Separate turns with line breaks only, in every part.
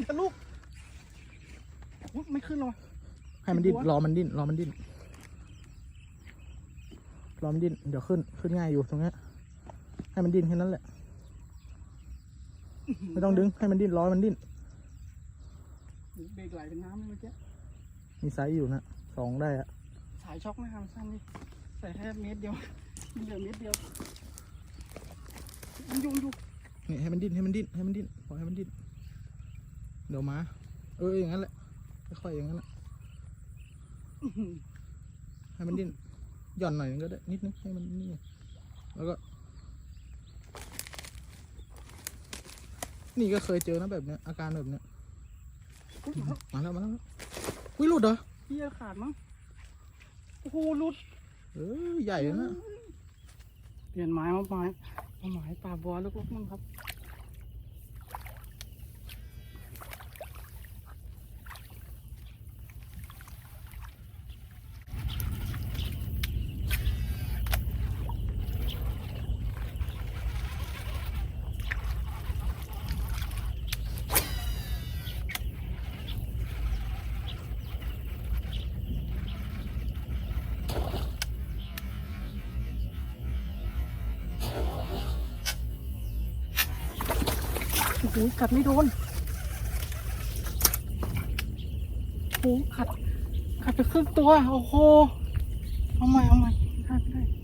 นทะลุอุ๊ยไม่ขึ้นหรอ
ให้มันดิ้น
หัว
รอมันดิ้นรอมันดิ้นรอมันดิ้นเดี๋ยวขึ้นขึ้นง่ายอยู่ตรงเนี้ยให้มันดิ้นแค่นั้นแหละ ไม่ต้องดึงให้มันดิ้นรอให้มันดิ้น
เบรกไหลเป็นน้ำเลยเมื่อกี้
มีไซส์อยู่นะสองได้อะ
สายช็อกนะครับสั้นนี่ใส่แค่เมตรเดียวมันเหลือเมตรเดียวมันยุงอยู่
นี่ให้มันดิ้นให้มันดิ้นให้มันดิ้นปล่อยให้มันดิ้น เดี๋ยวมา เอออย่างนั้นแหละค่อยๆอย่างนั้นแหละ
อื้อหือ
ให้มันดิ้นหย่อนหน่อยนึงก็ได้นิดนึงให้มันนี่แล้วก็ นี่ก็เคยเจอนะแบบเนี้ยอาการแบบเนี้ย
อุ๊ย
มาแล้วมาแล้วอุ้ยหลุดเหรอ
เหี้ยขาดมั้งโอ้โหหลุด
เออใหญ่เลยนะ
เปลี่ยนไม้มาไม้มาไม้ป่าบัวลูกๆมั่งครับ โอ้โหกัดไม่โดนโอ้โหกัดกัดไปครึ่งตัว โอ้โห เอาใหม่เอาใหม่ไม่ได้ไม่ได้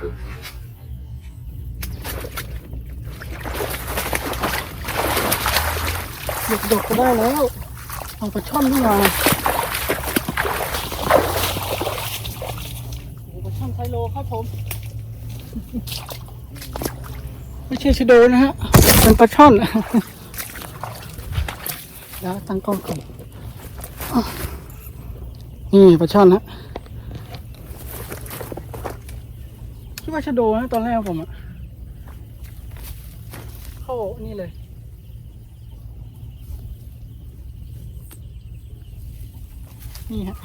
หยกดกก็ได้แล้วเอาปลาช่อนขึ้นมาโอ้โหปลาช่อนไซโลครับผม ไม่ใช่ชะโดนะฮะ เป็นปลาช่อนเดี๋ยวตั้งกล้องก่อนอะนี่ปลาช่อนฮะ ดว่าชะโดนะตอนแรกผมอะเข้านี่เลย นี่ฮะ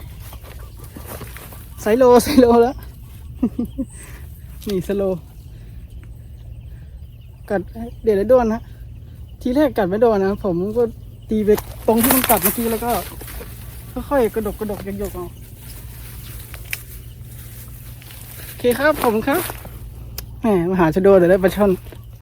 ไซโลไซโลแล้ว นี่สโล กัดเดี๋ยวได้โดนนะทีแรกกัดไม่โดนนะผมก็ตีไปตรงที่มันกัดเมื่อกี้แล้วก็ค่อยๆกระดกกระดกยกๆเอาโอเคครับผมครับ แหมมหาชะโดแต่ได้ปลาช่อน